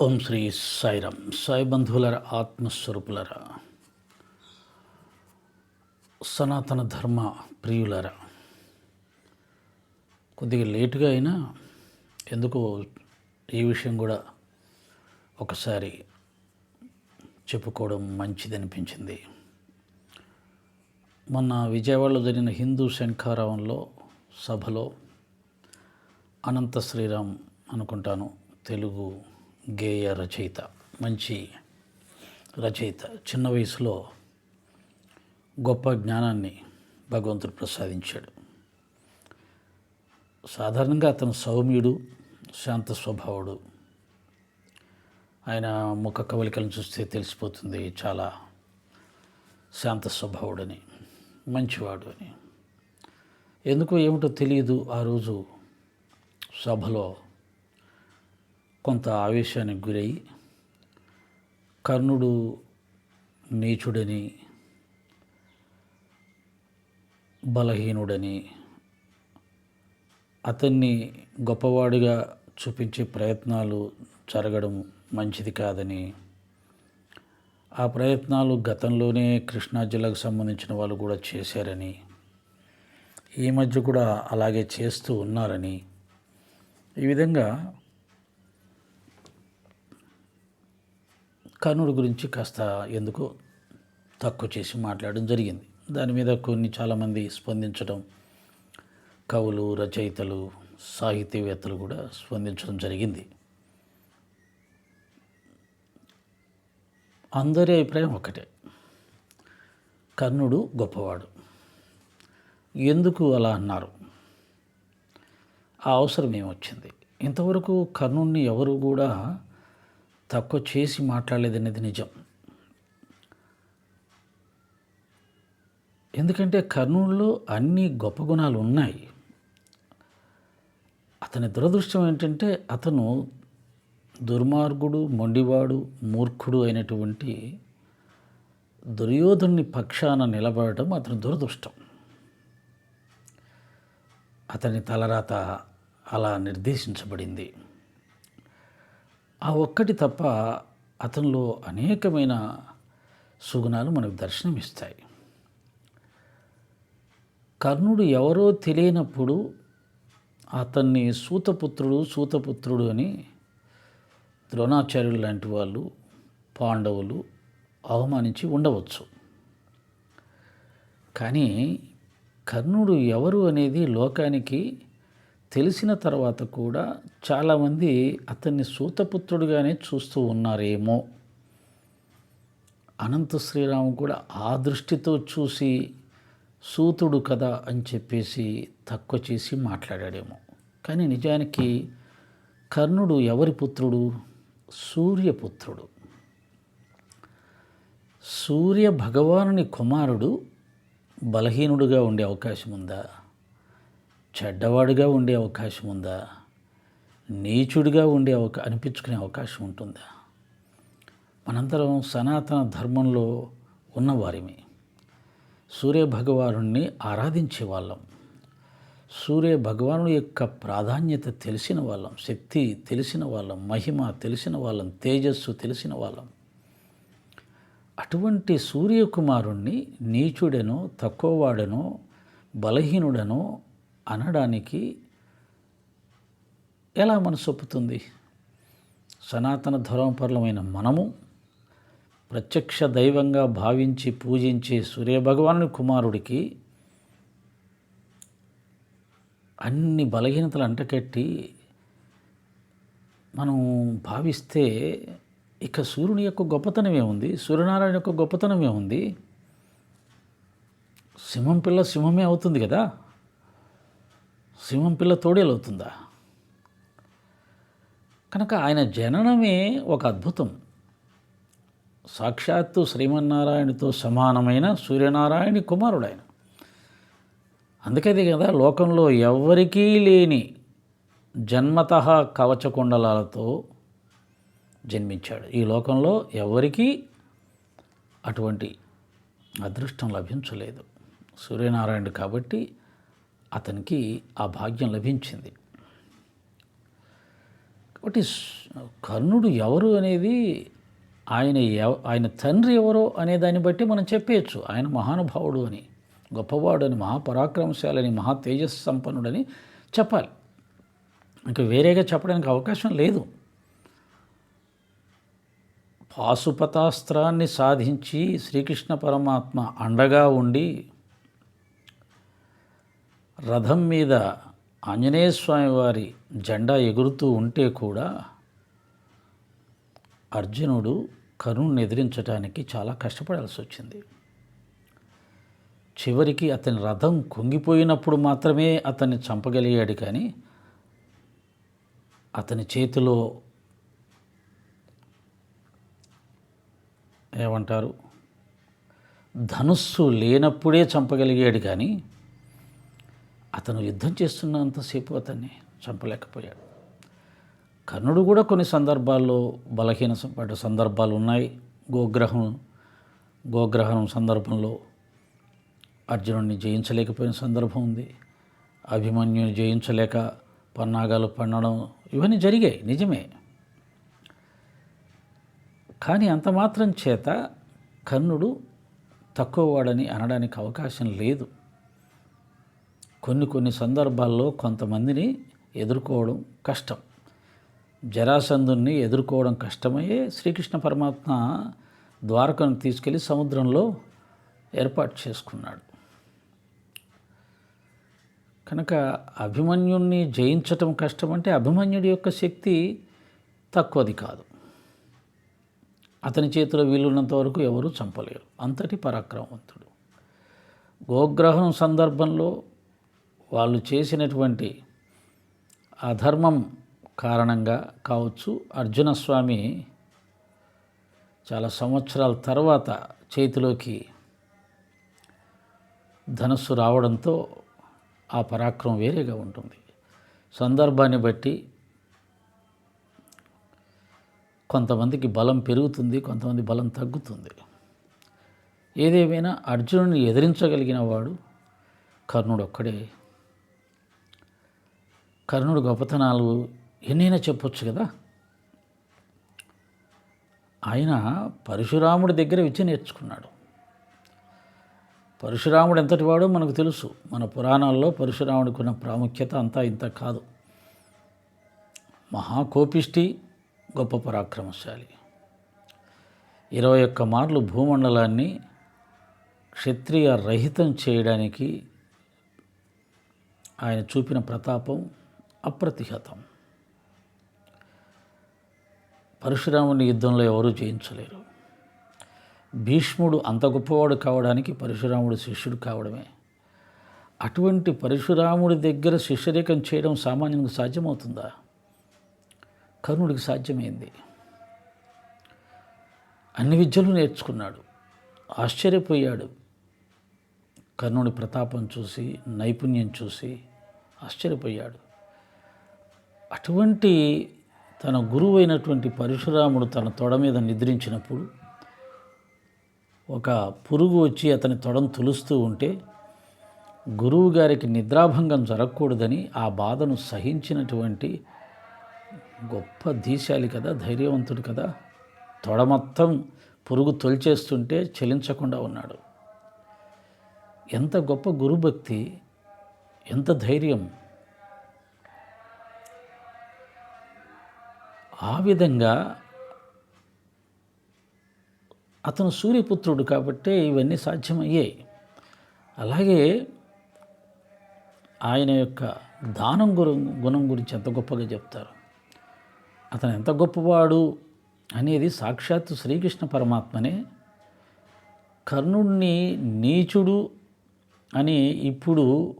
ఓం శ్రీ సాయిరామ్ సాయి బంధువులర ఆత్మస్వరూపులరా సనాతన ధర్మ ప్రియులరా. కొద్దిగా లేటుగా అయినా ఎందుకో ఈ విషయం కూడా ఒకసారి చెప్పుకోవడం మంచిదనిపించింది. మొన్న విజయవాడలో జరిగిన హిందూ శంఖారావంలో సభలో అనంత శ్రీరామ్ అనుకుంటాను తెలుగు గేయ రచయిత మంచి రచయిత. చిన్న వయసులో గొప్ప జ్ఞానాన్ని భగవంతుడు ప్రసాదించాడు. సాధారణంగా అతను సౌమ్యుడు శాంత స్వభావుడు. ఆయన ముఖ కవలికలను చూస్తే తెలిసిపోతుంది చాలా శాంత స్వభావుడని మంచివాడు అని. ఎందుకు ఏమిటో తెలియదు ఆ రోజు సభలో కొంత ఆవేశానికి గురై కర్ణుడు నీచుడని బలహీనుడని అతన్ని గొప్పవాడిగా చూపించే ప్రయత్నాలు జరగడం మంచిది కాదని ఆ ప్రయత్నాలు గతంలోనే కృష్ణా జిల్లాకు సంబంధించిన వాళ్ళు కూడా చేశారని ఈ మధ్య కూడా అలాగే చేస్తూ ఉన్నారని ఈ విధంగా కర్ణుడి గురించి కాస్త ఎందుకో తక్కువ చేసి మాట్లాడడం జరిగింది. దాని మీద కొన్ని చాలామంది స్పందించడం కవులు రచయితలు సాహితీవేత్తలు కూడా స్పందించడం జరిగింది. అందరి అభిప్రాయం ఒకటే. కర్ణుడు గొప్పవాడు. ఎందుకు అలా అన్నారు? ఆ అవసరం ఏమొచ్చింది? ఇంతవరకు కర్ణుడిని ఎవరు కూడా తక్కువ చేసి మాట్లాడలేదనేది నిజం. ఎందుకంటే కర్ణుడిలో అన్ని గొప్ప గుణాలు ఉన్నాయి. అతని దురదృష్టం ఏంటంటే అతను దుర్మార్గుడు మొండివాడు మూర్ఖుడు అయినటువంటి దుర్యోధుని పక్షాన నిలబడటం అతని దురదృష్టం. అతని తలరాత అలా నిర్దేశించబడింది. ఆ ఒక్కటి తప్ప అతనిలో అనేకమైన సుగుణాలు మనకు దర్శనమిస్తాయి. కర్ణుడు ఎవరో తెలియనప్పుడు అతన్ని సూతపుత్రుడు సూతపుత్రుడు అని ద్రోణాచార్యులు లాంటి వాళ్ళు పాండవులు అవమానించి ఉండవచ్చు. కానీ కర్ణుడు ఎవరు అనేది లోకానికి తెలిసిన తర్వాత కూడా చాలామంది అతన్ని సూతపుత్రుడిగానే చూస్తూ ఉన్నారేమో. అనంత శ్రీరాము కూడా ఆ దృష్టితో చూసి సూతుడు కదా అని చెప్పేసి తక్కువ చేసి మాట్లాడాడేమో. కానీ నిజానికి కర్ణుడు ఎవరి పుత్రుడు? సూర్యపుత్రుడు. సూర్య భగవానుని కుమారుడు బలహీనుడుగా ఉండే అవకాశం ఉందా? చెడ్డవాడుగా ఉండే అవకాశం ఉందా? నీచుడిగా ఉండే అవకా అనిపించుకునే అవకాశం ఉంటుందా? మనందరం సనాతన ధర్మంలో ఉన్నవారిమి. సూర్య భగవానుణ్ణి ఆరాధించే వాళ్ళం సూర్య భగవానుడి యొక్క ప్రాధాన్యత తెలిసిన వాళ్ళం శక్తి తెలిసిన వాళ్ళం మహిమ తెలిసిన వాళ్ళం తేజస్సు తెలిసిన వాళ్ళం అటువంటి సూర్యకుమారుణ్ణి నీచుడనో తక్కువవాడెనో బలహీనుడనో అనడానికి ఎలా మనసొప్పుతుంది సనాతన ధర్మపరులమైన మనము ప్రత్యక్ష దైవంగా భావించి పూజించే సూర్యభగవాను కుమారుడికి అన్ని బలహీనతలు అంటకట్టి మనం భావిస్తే ఇక సూర్యుని యొక్క గొప్పతనమే ఉంది సూర్యనారాయణ యొక్క గొప్పతనమే ఉంది. సింహం పిల్ల సింహమే అవుతుంది కదా? సింహం పిల్ల తోడేలు అవుతుందా కనుక ఆయన జననమే ఒక అద్భుతం. సాక్షాత్తు శ్రీమన్నారాయణతో సమానమైన సూర్యనారాయణ కుమారుడు ఆయన కదా లోకంలో ఎవ్వరికీ లేని జన్మత కవచకుండలాలతో జన్మించాడు. ఈ లోకంలో ఎవరికీ అటువంటి అదృష్టం లభించలేదు. సూర్యనారాయణుడు కాబట్టి అతనికి ఆ భాగ్యం లభించింది. కాబట్టి కర్ణుడు ఎవరు అనేది ఆయన ఎవ- ఆయన తండ్రి ఎవరో అనే దాన్ని బట్టి మనం చెప్పేయచ్చు. ఆయన మహానుభావుడు అని గొప్పవాడు అని మహాపరాక్రమశాలని మహా తేజస్ సంపన్నుడని చెప్పాలి. ఇంకా వేరేగా చెప్పడానికి అవకాశం లేదు. పాశుపతాస్త్రాన్ని సాధించి శ్రీకృష్ణ పరమాత్మ అండగా ఉండి రథం మీద ఆంజనేయ స్వామి వారి జెండా ఎగురుతూ ఉంటే కూడా అర్జునుడు కరుణ్ణి ఎదిరించడానికి చాలా కష్టపడాల్సి వచ్చింది. చివరికి అతని రథం కుంగిపోయినప్పుడు మాత్రమే అతన్ని చంపగలిగాడు కానీ అతని చేతిలో ఏమంటారు? ధనుస్సు లేనప్పుడే చంపగలిగాడు కానీ అతను యుద్ధం చేస్తున్నంతసేపు అతన్ని చంపలేకపోయాడు. కర్ణుడు కూడా కొన్ని సందర్భాల్లో బలహీన పడ్డ సందర్భాలు ఉన్నాయి. గోగ్రహం గోగ్రహణం సందర్భంలో అర్జునుడిని జయించలేకపోయిన సందర్భం ఉంది. అభిమన్యుని జయించలేక పన్నాగాలు పన్నడం ఇవన్నీ జరిగాయి. నిజమే. కానీ అంత మాత్రం చేత కర్ణుడు తక్కువ వాడని అనడానికి అవకాశం లేదు. కొన్ని కొన్ని సందర్భాల్లో కొంతమందిని ఎదుర్కోవడం కష్టం. జరాసంధుని ఎదుర్కోవడం కష్టమయ్యే శ్రీకృష్ణ పరమాత్మ ద్వారకను తీసుకెళ్ళి సముద్రంలో ఏర్పాటు చేసుకున్నాడు. కనుక అభిమన్యుణ్ణి జయించటం కష్టం అంటే అభిమన్యుడి యొక్క శక్తి తక్కువది కాదు. అతని చేతిలో వీలున్నంత వరకు ఎవరూ చంపలేరు. అంతటి పరాక్రమవంతుడు. గోగ్రహణం సందర్భంలో వాళ్ళు చేసినటువంటి అధర్మం కారణంగా కావచ్చు అర్జున స్వామి చాలా సంవత్సరాల తర్వాత చేతిలోకి ధనస్సు రావడంతో ఆ పరాక్రమం వేరేగా ఉంటుంది. సందర్భాన్ని బట్టి కొంతమందికి బలం పెరుగుతుంది కొంతమంది బలం తగ్గుతుంది. ఏదేమైనా అర్జునుడిని ఎదిరించగలిగిన వాడు కర్ణుడు ఒక్కడే కర్ణుడు గొప్పతనాలు ఎన్నైనా చెప్పొచ్చు కదా? ఆయన పరశురాముడి దగ్గర విద్య నేర్చుకున్నాడు. పరశురాముడు ఎంతటి వాడో మనకు తెలుసు. మన పురాణాల్లో పరశురాముడికి ఉన్న ప్రాముఖ్యత అంతా ఇంత కాదు. మహాకోపిష్టి గొప్ప పరాక్రమశాలి. ఇరవై ఒక్క మార్లు భూమండలాన్ని క్షత్రియ రహితం చేయడానికి ఆయన చూపిన ప్రతాపం అప్రతిహతం. పరశురాముని యుద్ధంలో ఎవరూ జయించలేరు. భీష్ముడు అంత గొప్పవాడు కావడానికి పరశురాముడు శిష్యుడు కావడమే. అటువంటి పరశురాముడి దగ్గర శిష్యరేఖం చేయడం సామాన్యునికి సాధ్యమవుతుందా? కర్ణుడికి సాధ్యమైంది. అన్ని విద్యలు నేర్చుకున్నాడు. ఆశ్చర్యపోయాడు. కర్ణుడి ప్రతాపం చూసి నైపుణ్యం చూసి ఆశ్చర్యపోయాడు. అటువంటి తన గురువు అయినటువంటి పరశురాముడు తన తొడ మీద నిద్రించినప్పుడు ఒక పురుగు వచ్చి అతని తొడను తులుస్తూ ఉంటే గురువు గారికి నిద్రాభంగం జరగకూడదని ఆ బాధను సహించినటువంటి గొప్ప దీశాలి కదా ధైర్యవంతుడు కదా తొడ మొత్తం పురుగు తొలిచేస్తుంటే చెలించకుండా ఉన్నాడు. ఎంత గొప్ప గురుభక్తి ఎంత ధైర్యం. ఆ విధంగా అతను సూర్యపుత్రుడు కాబట్టే ఇవన్నీ సాధ్యమయ్యాయి. అలాగే ఆయన యొక్క దానం గురు గుణం గురించి ఎంత గొప్పగా చెప్తారు. అతను ఎంత గొప్పవాడు అనేది సాక్షాత్తు శ్రీకృష్ణ పరమాత్మనే. కర్ణుడిని నీచుడు అని ఇప్పుడు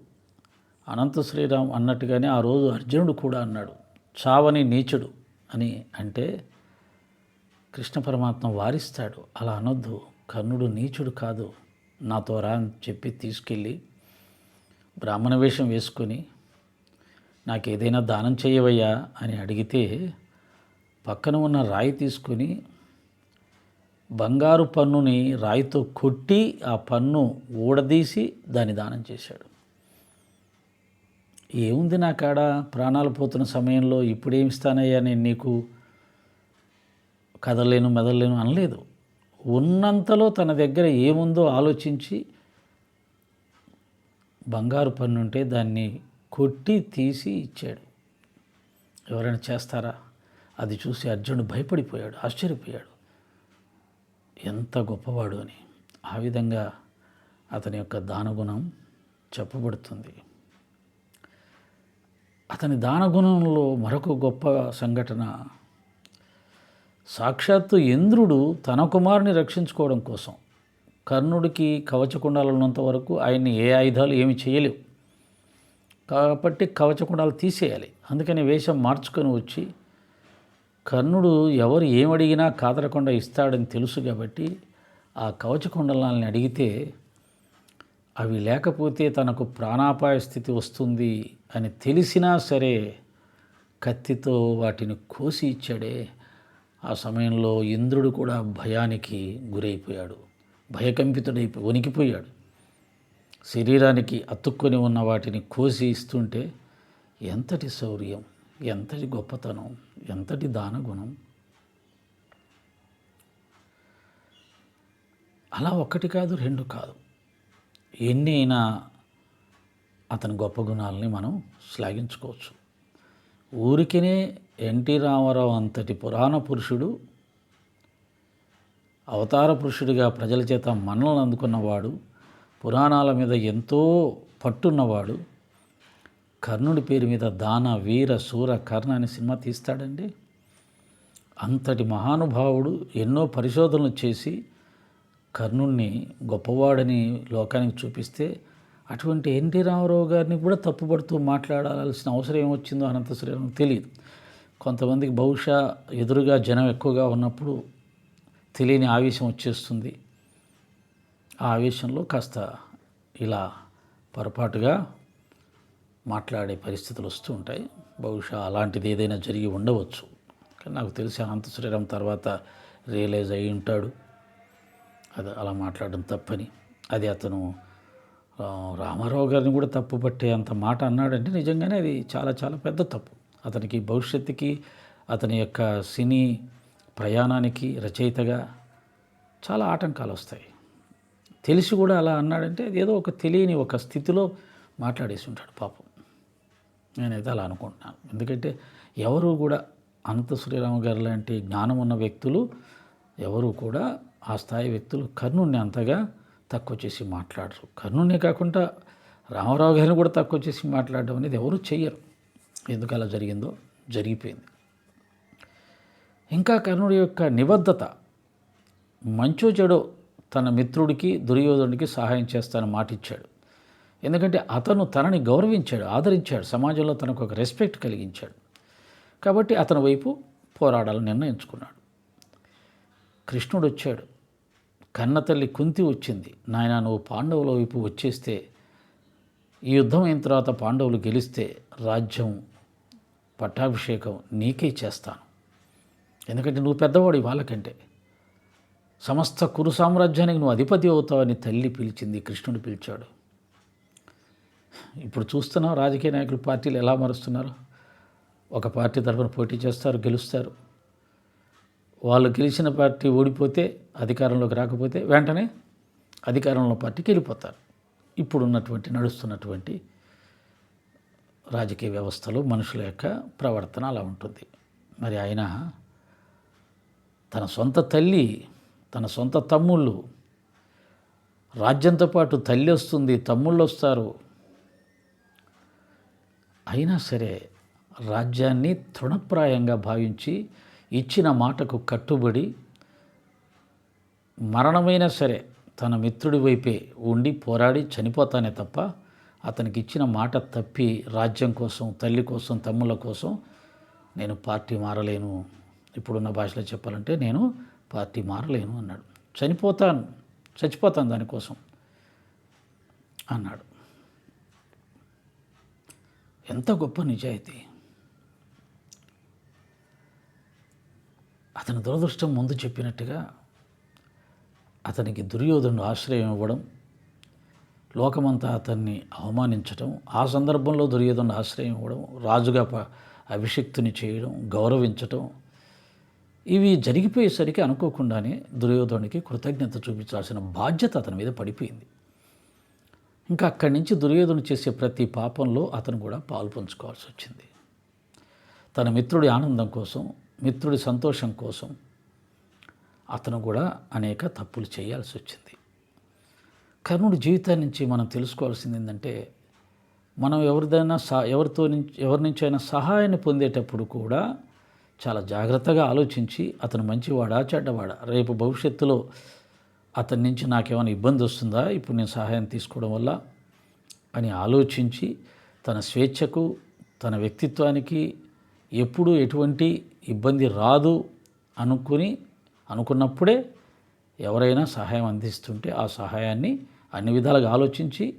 అనంత శ్రీరామ్ అన్నట్టుగానే ఆ రోజు అర్జునుడు కూడా అన్నాడు. చావని నీచుడు. అని అంటే కృష్ణ పరమాత్మ వారిస్తాడు అలా అనొద్దు కర్ణుడు నీచుడు కాదు నాతో రా అని చెప్పి తీసుకెళ్ళి బ్రాహ్మణ వేషం వేసుకొని నాకు ఏదైనా దానం చేయవయ్యా అని అడిగితే పక్కన ఉన్న రాయి తీసుకొని బంగారు పన్నుని రాయితో కొట్టి ఆ పన్ను ఊడదీసి దాన్ని దానం చేశాడు. ఏముంది నా కాడ? ప్రాణాలు పోతున్న సమయంలో ఇప్పుడేమి ఇస్తానయ్యా నేను నీకు? కదలేను మెదలేను అనలేదు. ఉన్నంతలో తన దగ్గర ఏముందో ఆలోచించి బంగారు పన్నుంటే దాన్ని కొట్టి తీసి ఇచ్చాడు. ఎవరైనా చేస్తారా? అది చూసి అర్జునుడు భయపడిపోయాడు ఆశ్చర్యపోయాడు. ఎంత గొప్పవాడు అని. ఆ విధంగా అతని యొక్క దానగుణం చెప్పబడుతుంది. అతని దానగుణంలో మరొక గొప్ప సంఘటన. సాక్షాత్తు ఇంద్రుడు తన కుమారుని రక్షించుకోవడం కోసం. కర్ణుడికి కవచకుండాలు ఉన్నంత వరకు ఆయన్ని ఏ ఆయుధాలు ఏమి చేయలేవు. కాబట్టి కవచకుండాలు తీసేయాలి. అందుకని వేషం మార్చుకొని వచ్చి కర్ణుడు ఎవరు ఏమడిగినా కాదరకుండా ఇస్తాడని తెలుసు కాబట్టి ఆ కవచకుండలాన్ని అడిగితే అవి లేకపోతే తనకు ప్రాణాపాయ స్థితి వస్తుంది అని తెలిసినా సరే కత్తితో వాటిని కోసి ఇచ్చాడే. ఆ సమయంలో ఇంద్రుడు కూడా భయానికి గురైపోయాడు. భయకంపితుడైపోయి వణికిపోయాడు. శరీరానికి అతుక్కొని ఉన్న వాటిని కోసి ఇస్తుంటే ఎంతటి శౌర్యం ఎంతటి గొప్పతనం ఎంతటి దానగుణం. అలా ఒక్కటి కాదు రెండు కాదు. ఎన్ని అయినా అతని గొప్ప గుణాలని మనం శ్లాఘించుకోవచ్చు. ఊరికినే ఎన్టీ రామారావు అంతటి పురాణ పురుషుడు అవతార పురుషుడిగా ప్రజల చేత మన్నలను అందుకున్నవాడు పురాణాల మీద ఎంతో పట్టున్నవాడు కర్ణుడి పేరు మీద దాన వీర సూర కర్ణ అనే సినిమా తీస్తాడండి. అంతటి మహానుభావుడు ఎన్నో పరిశోధనలు చేసి కర్ణుణ్ణి గొప్పవాడని లోకానికి చూపిస్తే అటువంటి ఎన్టీ రామారావు గారిని కూడా తప్పుపడుతూ మాట్లాడాల్సిన అవసరం ఏమొచ్చిందో అనంత తెలియదు కొంతమందికి బహుశా ఎదురుగా జనం ఎక్కువగా ఉన్నప్పుడు తెలియని ఆవేశం వచ్చేస్తుంది. ఆ ఆవేశంలో కాస్త ఇలా పొరపాటుగా మాట్లాడే పరిస్థితులు వస్తూ ఉంటాయి. బహుశా అలాంటిది ఏదైనా జరిగి ఉండవచ్చు. కానీ నాకు తెలిసి అనంత శ్రీరామ్ తర్వాత రియలైజ్ అయి ఉంటాడు. అది అలా మాట్లాడడం తప్పని. అది అతను రామారావు గారిని కూడా తప్పు పట్టే అంత మాట అన్నాడంటే నిజంగానే అది చాలా చాలా పెద్ద తప్పు. అతనికి భవిష్యత్తుకి అతని యొక్క సినీ ప్రయాణానికి రచయితగా చాలా ఆటంకాలు వస్తాయి. తెలిసి కూడా అలా అన్నాడంటే అది ఏదో ఒక తెలియని ఒక స్థితిలో మాట్లాడేసి ఉంటాడు పాపం. నేనైతే అలా అనుకుంటున్నాను. ఎందుకంటే ఎవరు కూడా అనంత శ్రీరామ గారు లాంటి జ్ఞానం ఉన్న వ్యక్తులు ఎవరు కూడా ఆ స్థాయి వ్యక్తులు కర్ణుడిని అంతగా తక్కువ చేసి మాట్లాడరు. కర్ణునే కాకుండా రామారావు గారిని కూడా తక్కువ చేసి మాట్లాడడం అనేది ఎవరు చెయ్యరు. ఎందుకు అలా జరిగిందో? జరిగిపోయింది. ఇంకా కర్ణుడి యొక్క నిబద్ధత మంచో చెడో తన మిత్రుడికి దుర్యోధనుడికి సహాయం చేస్తానని మాటిచ్చాడు ఎందుకంటే అతను తనని గౌరవించాడు ఆదరించాడు సమాజంలో తనకు ఒక రెస్పెక్ట్ కలిగించాడు. కాబట్టి అతని వైపు పోరాడాలని నిర్ణయించుకున్నాడు. కృష్ణుడు వచ్చాడు. కన్నతల్లి కుంతి వచ్చింది. నాయన నువ్వు పాండవుల వైపు వచ్చేస్తే ఈ యుద్ధం అయిన తర్వాత పాండవులు గెలిస్తే రాజ్యం పట్టాభిషేకం నీకే చేస్తాను. ఎందుకంటే నువ్వు పెద్దవాడు వాళ్ళకంటే. సమస్త కురు సామ్రాజ్యానికి నువ్వు అధిపతి అవుతావని తల్లి పిలిచింది కృష్ణుడు పిలిచాడు. ఇప్పుడు చూస్తున్నాం రాజకీయ నాయకులు పార్టీలు ఎలా మారుస్తున్నారు? ఒక పార్టీ తరఫున పోటీ చేస్తారు గెలుస్తారు. వాళ్ళు గెలిచిన పార్టీ ఓడిపోతే అధికారంలోకి రాకపోతే వెంటనే అధికారంలో పార్టీకి వెళ్ళిపోతారు. ఇప్పుడున్నటువంటి నడుస్తున్నటువంటి రాజకీయ వ్యవస్థలో మనుషుల యొక్క ప్రవర్తన అలా ఉంటుంది. మరి ఆయన తన సొంత తల్లి తన సొంత తమ్ముళ్ళు రాజ్యంతో పాటు తల్లి వస్తుంది తమ్ముళ్ళు వస్తారు. అయినా సరే రాజ్యాన్ని తృణప్రాయంగా భావించి ఇచ్చిన మాటకు కట్టుబడి మరణమైనా సరే తన మిత్రుడి వైపే ఉండి పోరాడి చనిపోతానే తప్ప అతనికి ఇచ్చిన మాట తప్పి రాజ్యం కోసం తల్లి కోసం తమ్ముళ్ళ కోసం నేను పార్టీ మారలేను. ఇప్పుడున్న భాషలో చెప్పాలంటే నేను పార్టీ మారలేను అన్నాడు. చనిపోతాను చచ్చిపోతాను దానికోసం అన్నాడు. ఎంత గొప్ప నిజాయితీ. అతని దురదృష్టం ముందు చెప్పినట్టుగా అతనికి దుర్యోధనుడు ఆశ్రయం ఇవ్వడం లోకమంతా అతన్ని అవమానించటం ఆ సందర్భంలో దుర్యోధను ఆశ్రయం ఇవ్వడం రాజుగా ప అభిషిక్తుని చేయడం గౌరవించటం ఇవి జరిగిపోయేసరికి అనుకోకుండానే దుర్యోధనుడికి కృతజ్ఞత చూపించాల్సిన బాధ్యత అతని మీద పడిపోయింది. ఇంకా అక్కడి నుంచి దుర్యోధను చేసే ప్రతి పాపంలో అతను కూడా పాలు పంచుకోవాల్సి వచ్చింది. తన మిత్రుడి ఆనందం కోసం మిత్రుడి సంతోషం కోసం అతను కూడా అనేక తప్పులు చేయాల్సి వచ్చింది. కర్ణుడి జీవితాన్ని నుంచి మనం తెలుసుకోవాల్సింది ఏంటంటే మనం ఎవరిదైనా సా ఎవరితో నుంచి ఎవరి నుంచైనా సహాయాన్ని పొందేటప్పుడు కూడా చాలా జాగ్రత్తగా ఆలోచించి అతను మంచివాడా చెడ్డవాడా రేపు భవిష్యత్తులో అతని నుంచి నాకేమైనా ఇబ్బంది వస్తుందా ఇప్పుడు నేను సహాయం తీసుకోవడం వల్ల అని ఆలోచించి తన స్వేచ్ఛకు తన వ్యక్తిత్వానికి ఎప్పుడూ ఎటువంటి ఇబ్బంది రాదు అనుకుని అనుకున్నప్పుడే ఎవరైనా సహాయం అందిస్తుంటే ఆ సహాయాన్ని అన్ని విధాలుగా ఆలోచించి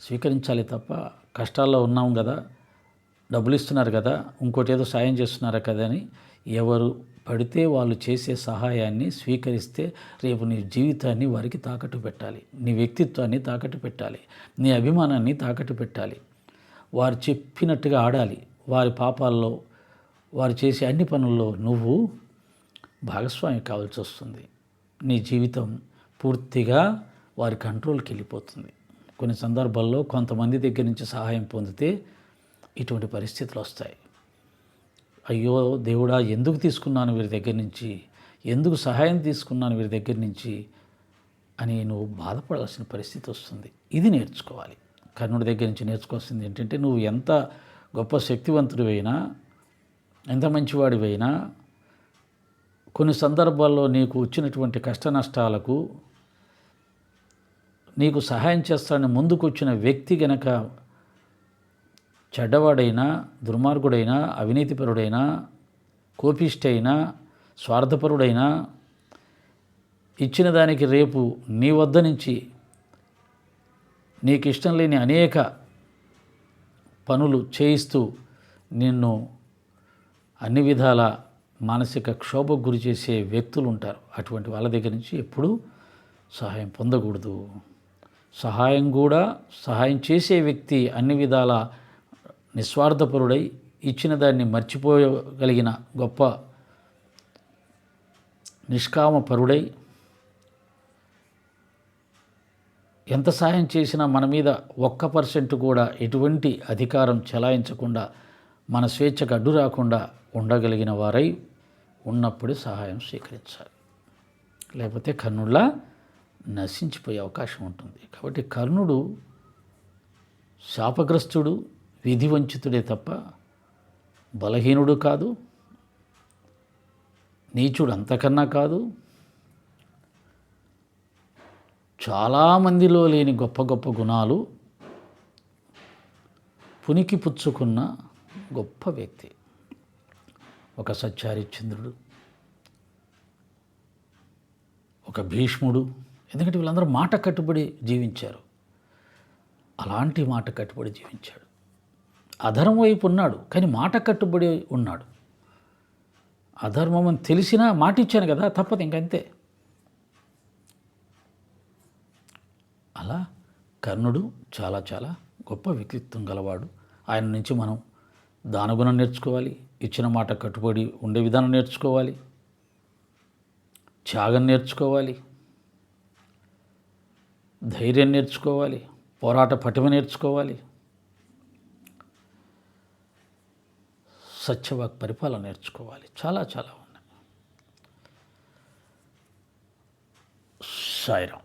స్వీకరించాలి తప్ప కష్టాల్లో ఉన్నాం కదా డబ్బులు ఇస్తున్నారు కదా ఇంకోటి ఏదో సాయం చేస్తున్నారు కదా అని ఎవరు పడితే వాళ్ళు చేసే సహాయాన్ని స్వీకరిస్తే రేపు నీ జీవితాన్ని వారికి తాకట్టు పెట్టాలి నీ వ్యక్తిత్వాన్ని తాకట్టు పెట్టాలి నీ అభిమానాన్ని తాకట్టు పెట్టాలి. వారు చెప్పినట్టుగా ఆడాలి వారి పాపాల్లో వారు చేసే అన్ని పనుల్లో నువ్వు భాగస్వామి కావాల్సి వస్తుంది. నీ జీవితం పూర్తిగా వారి కంట్రోల్కి వెళ్ళిపోతుంది. కొన్ని సందర్భాల్లో కొంతమంది దగ్గర నుంచి సహాయం పొందితే ఇటువంటి పరిస్థితులు వస్తాయి. అయ్యో దేవుడా ఎందుకు తీసుకున్నాను వీరి దగ్గర నుంచి? ఎందుకు సహాయం తీసుకున్నాను వీరి దగ్గర నుంచి? అని నువ్వు బాధపడాల్సిన పరిస్థితి వస్తుంది. ఇది నేర్చుకోవాలి. కర్ణుడి దగ్గర నుంచి నేర్చుకోవాల్సింది ఏంటంటే నువ్వు ఎంత గొప్ప శక్తివంతుడివైనా ఎంత మంచివాడివైనా కొన్ని సందర్భాల్లో నీకు వచ్చినటువంటి కష్ట నష్టాలకు నీకు సహాయం చేస్తానని ముందుకు వచ్చిన వ్యక్తి గనక చెడ్డవాడైనా దుర్మార్గుడైనా అవినీతిపరుడైనా కోపిష్టైనా స్వార్థపరుడైనా ఇచ్చిన దానికి రేపు నీ వద్ద నుంచి నీకు ఇష్టం లేని అనేక పనులు చేయిస్తూ నిన్ను అన్ని విధాల మానసిక క్షోభకు గురి చేసే వ్యక్తులు ఉంటారు అటువంటి వాళ్ళ దగ్గర నుంచి ఎప్పుడూ సహాయం పొందకూడదు. సహాయం కూడా సహాయం చేసే వ్యక్తి అన్ని విధాల నిస్వార్థపరుడై ఇచ్చిన దాన్ని మర్చిపోగలిగిన గొప్ప నిష్కామపరుడై ఎంత సహాయం చేసినా మన మీద ఒక్క పర్సెంట్ కూడా ఎటువంటి అధికారం చెలాయించకుండా మన స్వేచ్ఛకు అడ్డు రాకుండా ఉండగలిగిన వారై ఉన్నప్పుడే సహాయం స్వీకరించాలి. లేకపోతే కర్ణుడిలా నశించిపోయే అవకాశం ఉంటుంది. కాబట్టి కర్ణుడు శాపగ్రస్తుడు విధివంచితుడే తప్ప బలహీనుడు కాదు నీచుడు అంతకన్నా కాదు. చాలామందిలో లేని గొప్ప గొప్ప గుణాలు పునికి పుచ్చుకున్న గొప్ప వ్యక్తి. ఒక సత్యారిచంద్రుడు ఒక భీష్ముడు. ఎందుకంటే వీళ్ళందరూ మాట కట్టుబడి జీవించారు. అలాంటి మాట కట్టుబడి జీవించాడు. అధర్మం వైపు ఉన్నాడు కానీ మాట కట్టుబడి ఉన్నాడు. అధర్మం అని తెలిసినా మాట ఇచ్చాను కదా తప్పదు ఇంకంతే అలా కర్ణుడు చాలా చాలా గొప్ప వ్యక్తిత్వం గలవాడు. ఆయన నుంచి మనం దానగుణం నేర్చుకోవాలి ఇచ్చిన మాట కట్టుబడి ఉండే విధానం నేర్చుకోవాలి. త్యాగం నేర్చుకోవాలి. ధైర్యం నేర్చుకోవాలి. పోరాట పటిమ నేర్చుకోవాలి. సత్యవాక్ పరిపాలన నేర్చుకోవాలి. చాలా చాలా ఉన్నాయి. సాయిరాం